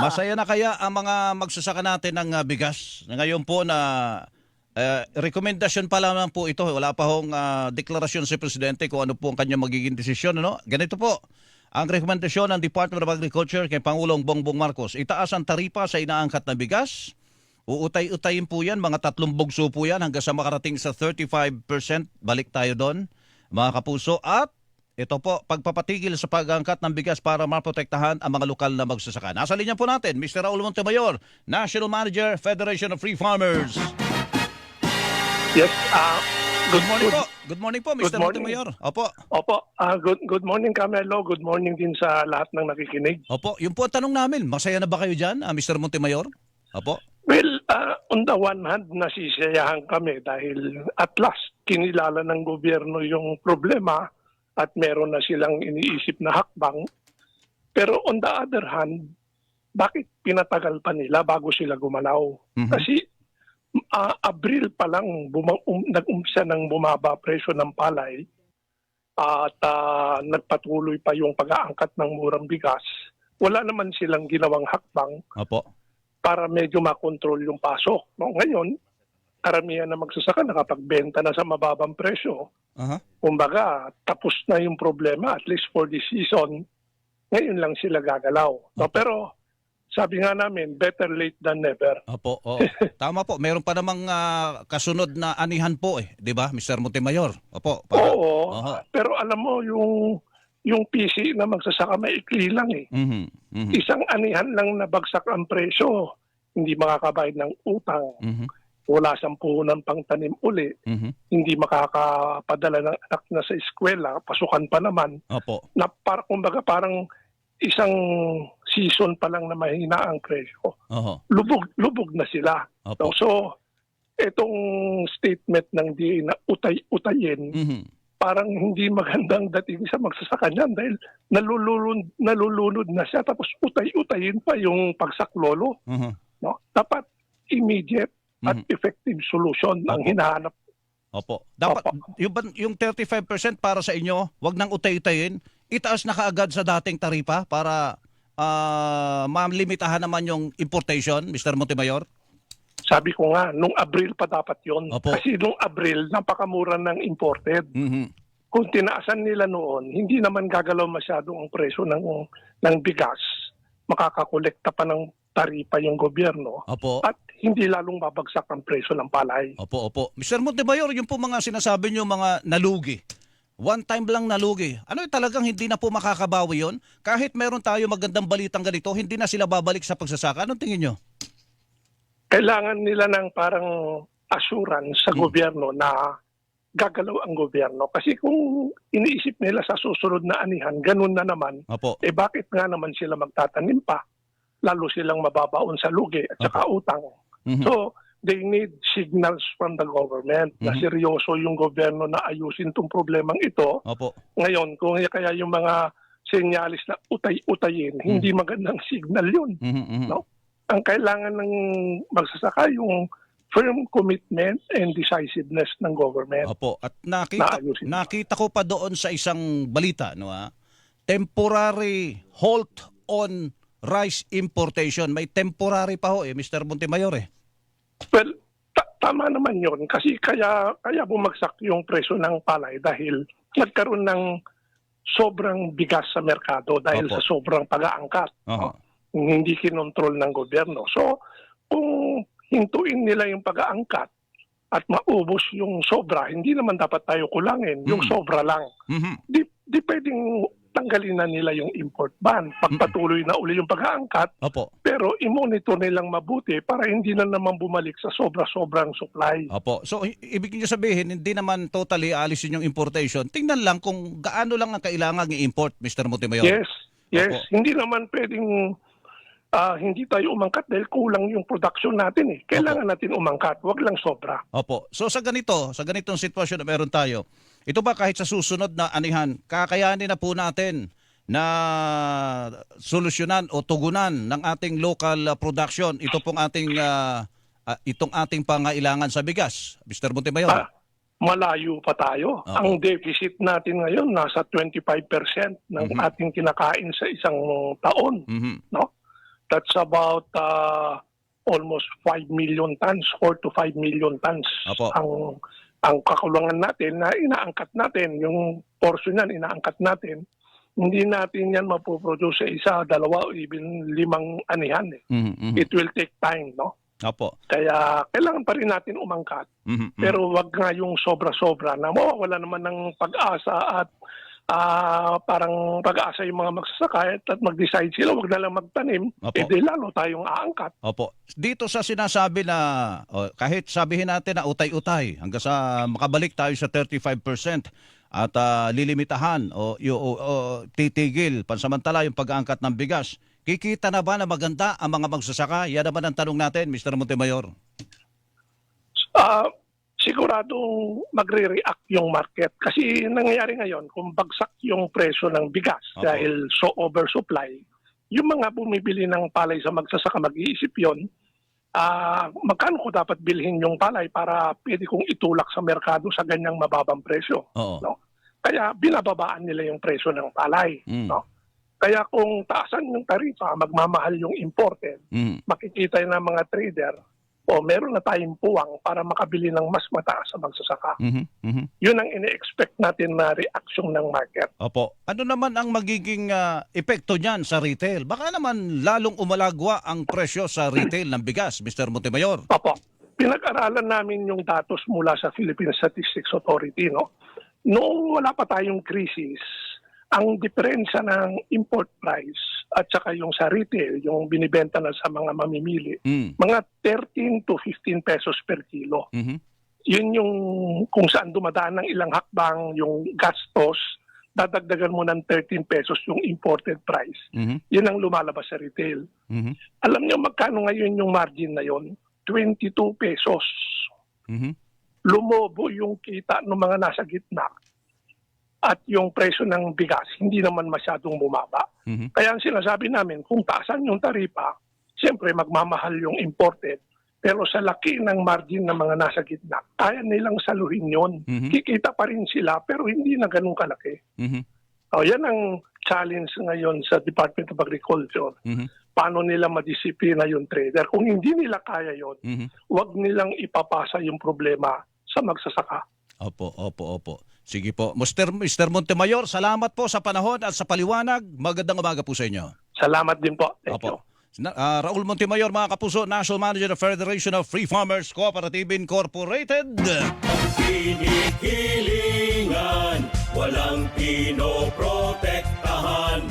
Masaya na kaya ang mga magsasaka natin ng ah, bigas? Ngayon po na eh, rekomendasyon pa lamang po ito. Wala pa hong ah, deklarasyon si Presidente kung ano po ang kanyang magiging desisyon. Ano? Ganito po. Ang rekomendasyon ng Department of Agriculture kay Pangulong Bongbong Marcos, itaas ang taripa sa inaangkat na bigas. Uutay-utayin po yan, mga tatlong bugso po yan hanggang sa makarating sa 35%. Balik tayo doon, mga kapuso. At ito po, pagpapatigil sa pag-angkat ng bigas para maprotektahan ang mga lokal na magsasaka. Nasa linya po natin, Mr. Raul Montemayor, National Manager, Federation of Free Farmers. Yes, ah, Good morning po. Good morning po, Mr. Good. Montemayor. Opo. Opo, ah, good, good morning Camelo. Good morning din sa lahat ng nakikinig. Opo, yun po ang tanong namin. Masaya na ba kayo dyan, ah, Mr. Montemayor? Opo. Well, ah, on the one hand, nasisiyahan kami dahil at last kinilala ng gobyerno yung problema at meron na silang iniisip na hakbang. Pero on the other hand, bakit pinatagal pa nila bago sila gumalaw? Mhm. Kasi ah, Abril pa lang buma- um, nag-umpisa ng bumaba presyo ng palay at ah, nagpatuloy pa yung pag-aangkat ng murang bigas. Wala naman silang ginawang hakbang Opo. para medyo makontrol yung pasok. No? Ngayon, karamihan na magsasaka nakapagbenta na sa mababang presyo. Aha. Kumbaga, tapos na yung problema, at least for this season, ngayon lang sila gagalaw. No? Opo. Pero sabi nga namin, better late than never. Opo, oo. Tama po. Meron pa namang ah, kasunod na anihan po eh, 'di ba, Mr. Montemayor? Opo. para- Oo, Oho. pero alam mo, yung yung PC na magsasaka maikli lang eh. Mhm. Mhm. Isang anihan lang nabagsak ang presyo, hindi makakabayad ng utang, Mhm. Wala siyang puhunan pang tanim uli, Mhm. hindi makakapadala ng anak na sa eskwela, pasukan pa naman, Opo. na para, kumbaga parang isang season pa lang na mahina ang presyo. Oho. Lubog, lubog na sila. Opo. So, itong statement ng DA na utay-utayin, Mhm. parang hindi magandang dating sa magsasaka niyan dahil nalulunod, nalulunod na siya tapos utay-utayin pa yung pagsaklolo. Mhm. No? Dapat immediate at Mhm. effective solution ang Opo. hinahanap. Opo. Dapat Opo. yung yung 35% para sa inyo, wag nang utay-utayin. Itaas na kaagad sa dating taripa para ah malimitahan naman yung importation, Mr. Montemayor. Sabi ko nga, nung Abril pa dapat yon. Kasi nung Abril, napakamura ng imported. Mhm. Kung tinaasan nila noon, hindi naman gagalaw masyado ang presyo ng, ng bigas. Makakakolekta pa ng taripa yung gobyerno. Opo. At hindi lalong babagsak ang presyo ng palay. Opo, opo. Mr. Montemayor, yung po mga sinasabi nyo mga nalugi. One time lang nalugi. Ano yung talagang hindi na po makakabawi yon? Kahit meron tayo magandang balitang ganito, hindi na sila babalik sa pagsasaka. Anong tingin nyo? Kailangan nila ng parang assurance sa Hmm. gobyerno na gagalaw ang gobyerno. Kasi kung iniisip nila sa susunod na anihan, ganun na naman, Opo. eh bakit nga naman sila magtatanim pa? Lalo silang mababaon sa lugi at saka utang. Mhm. So, they need signals from the government na Mhm. seryoso yung gobyerno na ayusin tong problemang ito. Opo. Ngayon, kung kaya yung mga senyalis na utay-utayin, hindi magandang signal yun. Mhm, mhm. No? Ang kailangan ng magsasaka yung firm commitment and decisiveness ng government. Opo. At nakita, Naayusin. nakita ko pa doon sa isang balita, no ha? Temporary halt on rice importation. May temporary pa ho eh, Mr. Montemayor eh. Well, ta- tama naman yon kasi kaya kaya bumagsak yung presyo ng palay dahil nagkaroon ng sobrang bigas sa merkado dahil Opo. sa sobrang pag-aangkat. Oho. Hindi kinontrol ng gobyerno. So, kung hintuin nila yung pag-aangkat at maubos yung sobra, hindi naman dapat tayo kulangin. Yung Mm. sobra lang. Mhm. Di, di pwedeng tanggalin na nila yung import ban. Pagpatuloy na uli yung pag-aangkat, Opo. pero i-monitor nilang mabuti para hindi na naman bumalik sa sobra-sobrang supply. Opo. So, i- ibig niyo sabihin, hindi naman totally alisin yung importation. Tingnan lang kung gaano lang ang kailangan i-import, Mr. Montemayor. Yes, yes. Opo. Hindi naman pwedeng ah, hindi tayo umangkat dahil kulang yung production natin eh. Kailangan natin umangkat, wag lang sobra. Opo. So, sa ganito, sa ganitong sitwasyon na meron tayo, ito ba kahit sa susunod na anihan, kakayanin na po natin na solusyonan o tugunan ng ating local uh, production ito pong ating uh, uh, itong ating pangailangan sa bigas, Mr. Montemayor. Ah, malayo pa tayo. Opo. Ang deficit natin ngayon nasa 25% ng Mhm. ating kinakain sa isang taon. Mhm. No? That's about uh, almost 5 million tons, 4 to 5 million tons Apo. ang ang kakulangan natin na inaangkat natin, yung portion yan inaangkat natin, hindi natin yan mapoproduce sa isa, dalawa, o even limang anihan. Eh. Mhm, mhm. It will take time, no? Opo. Kaya kailangan pa rin natin umangkat. Mhm, mhm. Pero wag nga yung sobra-sobra na mawawala naman ng pag-asa at ah, parang pag-asa yung mga magsasaka at mag-decide sila wag na lang magtanim, Opo. eh di lalo tayong aangkat. Opo. Dito sa sinasabi na oh, kahit sabihin natin na utay-utay hanggang sa makabalik tayo sa 35% at ah, lilimitahan o, o- o titigil pansamantala yung pag-aangkat ng bigas. Kikita na ba na maganda ang mga magsasaka? Yan naman ang tanong natin, Mr. Montemayor. Ah, sigurado magre-react yung market kasi nangyayari ngayon kung bagsak yung presyo ng bigas Opo. dahil so oversupply, yung mga bumibili ng palay sa magsasaka mag-iisip yon ah magkano ko dapat bilhin yung palay para pwede kong itulak sa merkado sa ganyang mababang presyo. Oo. No? Kaya binababaan nila yung presyo ng palay. Mm. No? Kaya kung taasan yung tarifa, magmamahal yung imported, Mhm. makikita ng mga trader, o meron na tayong puwang para makabili ng mas mataas sa magsasaka. Mhm. Mhm. Yun ang ine-expect natin na reaction ng market. Opo. Ano naman ang magiging ah, epekto niyan sa retail? Baka naman lalong umalagwa ang presyo sa retail ng bigas, Mr. Montemayor. Opo, pinag-aralan namin yung datos mula sa Philippine Statistics Authority. No? Noong wala pa tayong crisis, ang diferensya ng import price at saka yung sa retail, yung binibenta na sa mga mamimili, Mm. mga 13 to 15 pesos per kilo. Mhm. Yun yung kung saan dumadaan ng ilang hakbang yung gastos, dadagdagan mo ng 13 pesos yung imported price. Mhm. Yun ang lumalabas sa retail. Mhm. Alam niyo magkano ngayon yung margin na yon? 22 pesos. Mhm. Lumobo yung kita ng mga nasa gitna. At yung presyo ng bigas, hindi naman masyadong bumaba. Mhm. Kaya ang sinasabi namin, kung taasan yung taripa, siyempre magmamahal yung imported. Pero sa laki ng margin ng mga nasa gitna, kaya nilang saluhin yon. Mhm. Kikita pa rin sila, pero hindi na ganun kalaki. Mhm. O, yan ang challenge ngayon sa Department of Agriculture. Mhm. Paano nila madisiplina yung trader? Kung hindi nila kaya yon, Mhm. wag nilang ipapasa yung problema sa magsasaka. Opo, opo, opo. Sige po. Mr. Mr. Montemayor, salamat po sa panahon at sa paliwanag. Magandang umaga po sa inyo. Salamat din po. Thank you. Opo. Na, ah, Raul Montemayor, mga kapuso, National Manager ng Federation of Free Farmers Cooperative Incorporated. Kinikilingan, walang pinoprotektahan.